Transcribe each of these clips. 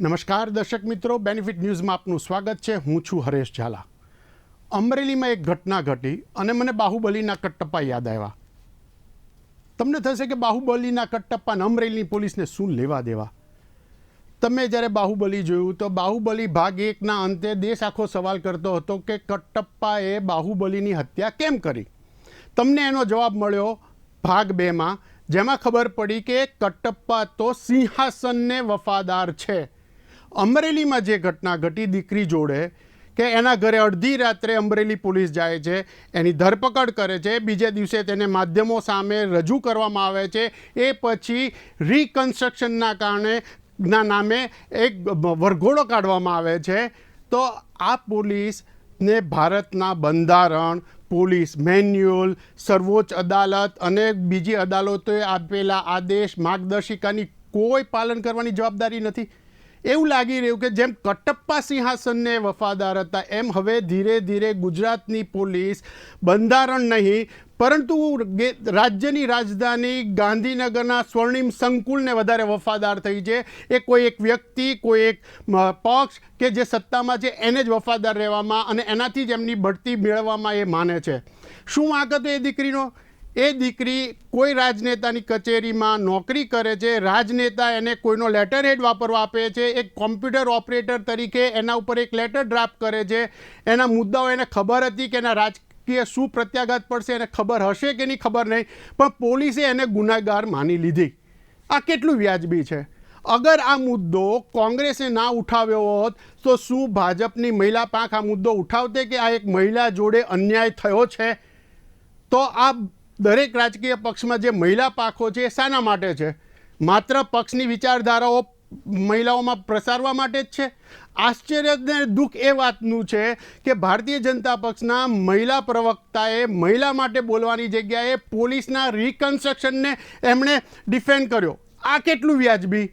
નમસ્કાર દર્શક મિત્રો બેનિફિટ ન્યૂઝમાં આપનું સ્વાગત છે. હું છું હરેશ ઝાલા. અમરેલીમાં એક ઘટના ઘટી અને મને બાહુબલીના કટ્ટપ્પા યાદ આવ્યા. તમને થશે કે બાહુબલીના કટ્ટપ્પાને અમરેલીની પોલીસને શું લેવા દેવા? તમે જ્યારે બાહુબલી જોયું તો બાહુબલી ભાગ એકના અંતે દેશ આખો સવાલ કરતો હતો કે કટ્ટપ્પાએ બાહુબલીની હત્યા કેમ કરી? તમને એનો જવાબ મળ્યો ભાગ બેમાં, જેમાં ખબર પડી કે કટ્ટપ્પા તો સિંહાસનને વફાદાર છે. અમરેલીમાં જે ઘટના ઘટી, દીકરી જોડે, કે એના ઘરે અડધી રાત્રે અમરેલી પોલીસ જાય છે, એની ધરપકડ કરે છે, બીજે દિવસે તેને માધ્યમો સામે રજૂ કરવામાં આવે છે, એ પછી રિકન્સ્ટ્રક્શનના કારણે ના નામે એક વરઘોડો કાઢવામાં આવે છે. તો આ પોલીસને ભારતના બંધારણ, પોલીસ મેન્યુઅલ, સર્વોચ્ચ અદાલત અને બીજી અદાલતોએ આપેલા આદેશ માર્ગદર્શિકાની કોઈ પાલન કરવાની જવાબદારી નથી. એવું લાગી રહ્યું કે જેમ કટપ્પા સિંહાસનને વફાદાર હતા, એમ હવે ધીરે ધીરે ગુજરાતની પોલીસ બંધારણ નહીં, પરંતુ રાજ્યની રાજધાની ગાંધીનગરના સ્વર્ણિમ સંકુલને વધારે વફાદાર થઈ છે. એ કોઈ એક વ્યક્તિ, કોઈ એક પક્ષ કે જે સત્તામાં છે, એને જ વફાદાર રહેવામાં અને એનાથી જ એમની બઢતી મેળવવામાં એ માને છે. શું વાંક હતો એ દીકરીનો? એ દીકરી કોઈ રાજનેતાની કચેરીમાં નોકરી કરે છે, રાજનેતા એને કોઈનો લેટર હેડ વાપરવા આપે છે, એક કોમ્પ્યુટર ઓપરેટર તરીકે એના ઉપર એક લેટર ડ્રાફ્ટ કરે છે, એના મુદ્દાઓ એને ખબર હતી કે એના રાજકીય શું પ્રત્યાઘાત પડશે, એને ખબર હશે કે નહીં ખબર નહીં, પણ પોલીસે એને ગુનાગાર માની લીધી. આ કેટલું વ્યાજબી છે? અગર આ મુદ્દો કોંગ્રેસે ના ઉઠાવ્યો હોત, તો શું ભાજપની મહિલા પાંખ આ મુદ્દો ઉઠાવતે કે આ એક મહિલા જોડે અન્યાય થયો છે? તો આ દરેક રાજકીય પક્ષમાં જે મહિલા પાખો છે એ શાના માટે છે? માત્ર પક્ષની વિચારધારાઓ મહિલાઓમાં પ્રસારવા માટે જ છે? આશ્ચર્ય દુઃખ એ વાતનું છે કે ભારતીય જનતા પક્ષના મહિલા પ્રવક્તાએ મહિલા માટે બોલવાની જગ્યાએ પોલીસના રિકન્સ્ટ્રક્શનને એમણે ડિફેન્ડ કર્યો. આ કેટલું વ્યાજબી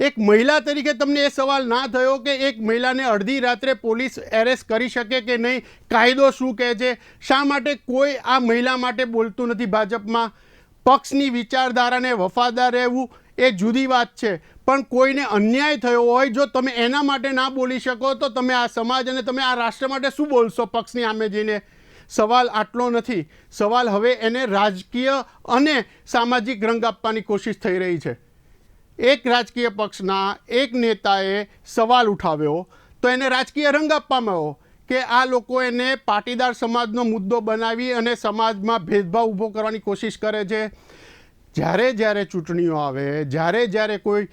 એક મહિલા તરીકે તમને એ સવાલ ના થયો કે એક મહિલાને અડધી રાત્રે પોલીસ એરેસ્ટ કરી શકે કે નહીં? કાયદો શું કહે છે? શા માટે કોઈ આ મહિલા માટે બોલતું નથી ભાજપમાં? પક્ષની વિચારધારાને વફાદાર રહેવું એ જુદી વાત છે. પણ કોઈને અન્યાય થયો હોય, જો તમે એના માટે ના બોલી શકો, તો તમે આ સમાજ અને તમે આ રાષ્ટ્ર માટે શું બોલશો પક્ષની સામે જઈને? સવાલ આટલો નથી. સવાલ હવે એને રાજકીય અને સામાજિક રંગ આપવાની કોશિશ થઈ રહી છે. એક રાજકીય પક્ષના એક નેતાએ સવાલ ઉઠાવ્યો તો એને રાજકીય રંગ આપવામાં આવ્યો કે આ લોકો એને પાટીદાર સમાજનો મુદ્દો બનાવી અને સમાજમાં ભેદભાવ ઊભો કરવાની કોશિશ કરે છે. જ્યારે જ્યારે ચૂંટણીઓ આવે, જ્યારે જ્યારે કોઈ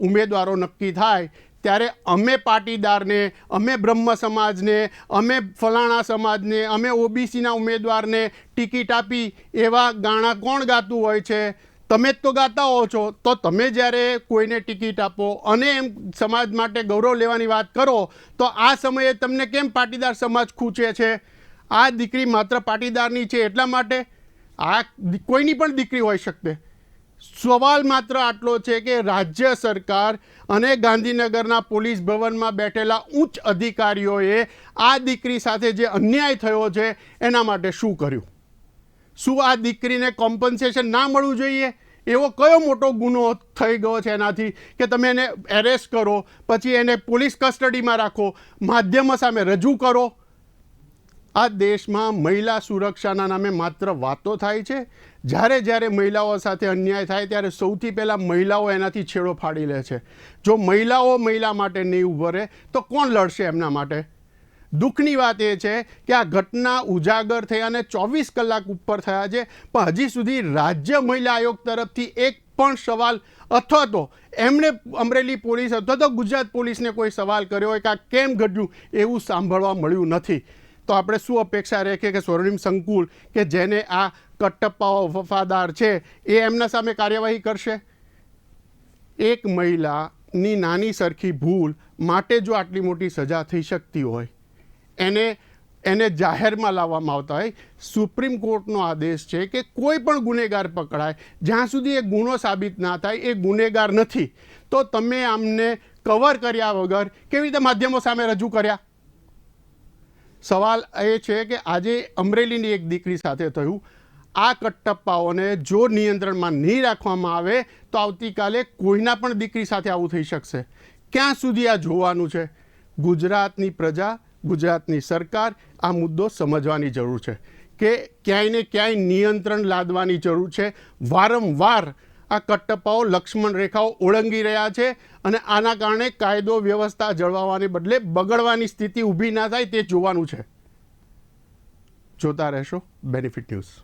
ઉમેદવારો નક્કી થાય, ત્યારે અમે પાટીદારને, અમે બ્રહ્મ સમાજને, અમે ફલાણા સમાજને, અમે ઓબીસીના ઉમેદવારને ટિકિટ આપી એવા ગાણા કોણ ગાતું હોય છે? તમે જ તો ગાતા હો છો, તો તમે જ્યારે કોઈને ટિકિટ આપો અને એમ સમાજ માટે ગૌરવ લેવાની વાત કરો, તો આ સમયે તમને કેમ પાટીદાર સમાજ ખૂંચે છે? આ દીકરી માત્ર પાટીદારની છે એટલા માટે? આ કોઈની પણ દીકરી હોઈ શકે સવાલ માત્ર આટલો છે કે રાજ્ય સરકાર અને ગાંધીનગરના પોલીસ ભવનમાં બેઠેલા ઉચ્ચ અધિકારીઓએ આ દીકરી સાથે જે અન્યાય થયો છે, એના માટે શું કર્યું? શું આ દીકરીને કોમ્પન્સેશન ના મળવું જોઈએ? એવો કયો મોટો ગુનો થઈ ગયો છે એનાથી કે તમે એને એરેસ્ટ કરો, પછી એને પોલીસ કસ્ટડીમાં રાખો, માધ્યમો સામે રજૂ કરો? આ દેશમાં મહિલા સુરક્ષાના નામે માત્ર વાતો થાય છે. જ્યારે જ્યારે મહિલાઓ સાથે અન્યાય થાય ત્યારે સૌથી પહેલાં મહિલાઓ એનાથી છેડો ફાડી લે છે. જો મહિલાઓ મહિલા માટે નહીં ઊભો રહે, તો કોણ લડશે એમના માટે? દુઃખની વાત એ છે કે આ ઘટના ઉજાગર થઈ અને ચોવીસ કલાક ઉપર થયા છે. પણ હજી સુધી રાજ્ય મહિલા આયોગ તરફથી એક પણ સવાલ અથવા તો એમણે અમરેલી પોલીસ અથવા તો ગુજરાત પોલીસને કોઈ સવાલ કર્યો હોય કે આ કેમ ઘટ્યું એવું સાંભળવા મળ્યું નથી. તો આપણે શું અપેક્ષા રાખીએ કે સ્વર્ણિમ સંકુલ કે જેને આ કટ્ટપ્પાઓ વફાદાર છે એ એમના સામે કાર્યવાહી કરશે? એક મહિલાની નાની સરખી ભૂલ માટે જો આટલી મોટી સજા થઈ શકતી હોય એને એને જાહેરમાં લાવવામાં આવતા હોય. સુપ્રીમ કોર્ટનો આદેશ છે કે કોઈ પણ ગુનેગાર પકડાય, જ્યાં સુધી એ ગુનો સાબિત ના થાય, એ ગુનેગાર નથી. તો તમે આમને કવર કર્યા વગર કેવી રીતે માધ્યમો સામે રજૂ કર્યા? સવાલ એ છે કે આજે અમરેલીની એક દીકરી સાથે થયું. આ કટ્ટપ્પાઓને જો નિયંત્રણમાં નહીં રાખવામાં આવે, તો આવતીકાલે કોઈના પણ દીકરી સાથે આવું થઈ શકશે. ક્યાં સુધી આ જોવાનું છે? ગુજરાતની પ્રજા ગુજરાતની સરકાર આ મુદ્દો સમજવાની જરૂર છે કે ક્યાંય ને ક્યાંય નિયંત્રણ લાદવાની જરૂર છે. વારંવાર આ કટ્ટપ્પાઓ લક્ષ્મણ રેખાઓ ઓળંગી રહ્યા છે અને આના કારણે કાયદો, વ્યવસ્થા જળવાવાને બદલે બગડવાની સ્થિતિ ઊભી ના થાય તે જોવાનું છે. જોતા રહેશો. Benefit news